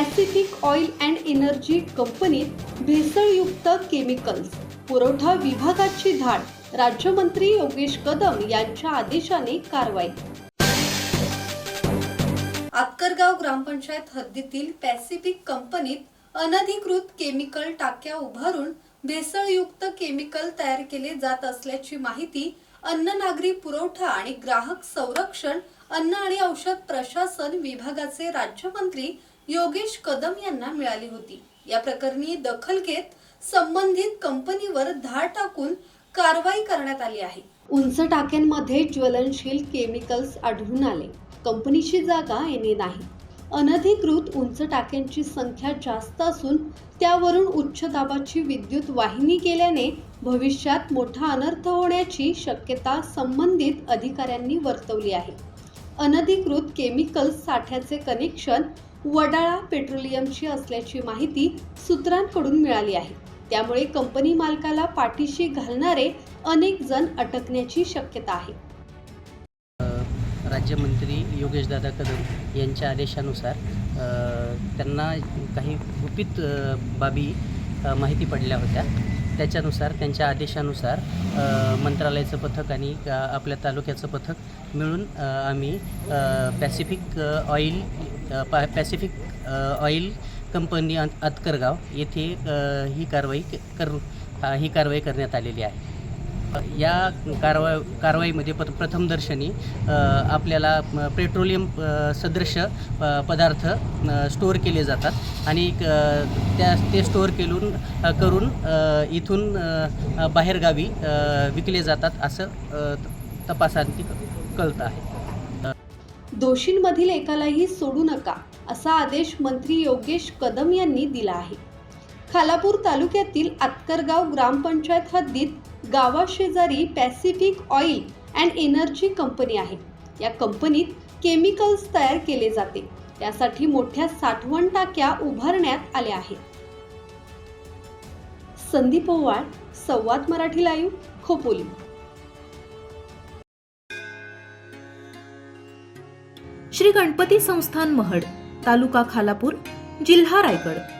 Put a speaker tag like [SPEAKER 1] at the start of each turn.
[SPEAKER 1] Pacific oil and energy कंपनीत भेसळयुक्त chemicals पुरवठा विभागाची धाड राज्यमंत्री योगेश कदम यांच्या आदेशाने कारवाई. आक्करगाव ग्रामपंचायत हद्दीतील पॅसिफिक कंपनीत अनधिकृत केमिकल टाक्या उभारून भेसळयुक्त केमिकल तयार केले जात असल्याची माहिती अन्न नागरी पुरवठा आणि ग्राहक संरक्षण अन्न आणि औषध प्रशासन विभागाचे राज्यमंत्री योगेश कदम यांना मिळाली होती. या प्रकरणी दखल घेत संबंधित कंपनीवर धाड टाकून कारवाई करण्यात आली आहे. उंच टाक्यांमध्ये ज्वलनशील केमिकल्स आढळून आले. कंपनीची जागा येणे नाही. अनधिकृत उंच टाक्यांची संख्या जास्त असून त्यावरून उच्च दाबाची विद्युत वाहिनी केल्याने भविष्यात मोठा अनर्थ होण्याची शक्यता संबंधित अधिकाऱ्यांनी वर्तवली आहे. अनधिकृत केमिकल्स साठ्याचे कनेक्शन वडाळा पेट्रोलियमची असल्याची माहिती सूत्रांकडून मिळाली आहे. त्यामुळे कंपनी मालकाला पाठीशी घालणारे अनेक जण अटकण्याची शक्यता आहे.
[SPEAKER 2] राज्यमंत्री योगेशदादा कदम यांच्या आदेशानुसार त्यांना काही गुपित बाबी माहिती पडल्या होत्या. त्याच्यानुसार त्यांच्या आदेशानुसार मंत्रालयाचं पथक आणि आपल्या तालुक्याचं पथक मिळून आम्ही Pacific oil Pacific oil company Atkargaon येथे ही कारवाई क- कर ही कारवाई करण्यात आलेली आहे. या कारवा कारवाईमध्ये प प्रथमदर्शनी आपल्याला पेट्रोलियम सदृश पदार्थ स्टोअर केले जातात. आणि त्या ते स्टोअर केलून करून इथून बाहेरगावी विकले जातात असं अ, तपासांती कळतं आहे.
[SPEAKER 1] दोषींमधील एकालाही सोडू नका असा आदेश मंत्री योगेश कदम यांनी दिला आहे. खालापूर तालुक्यातील आतकरगाव ग्रामपंचायत हद्दीत गावाशेजारी Pacific oil and energy company आहे. या कंपनीत केमिकल्स तयार केले जाते. त्यासाठी मोठ्या साठवण टाक्या उभारण्यात आल्या आहेत. संदीप ओवाळ संवाद मराठी लाईव्ह खोपोली.
[SPEAKER 3] श्री गणपती संस्थान महड तालुका खालापूर जिल्हा रायगड.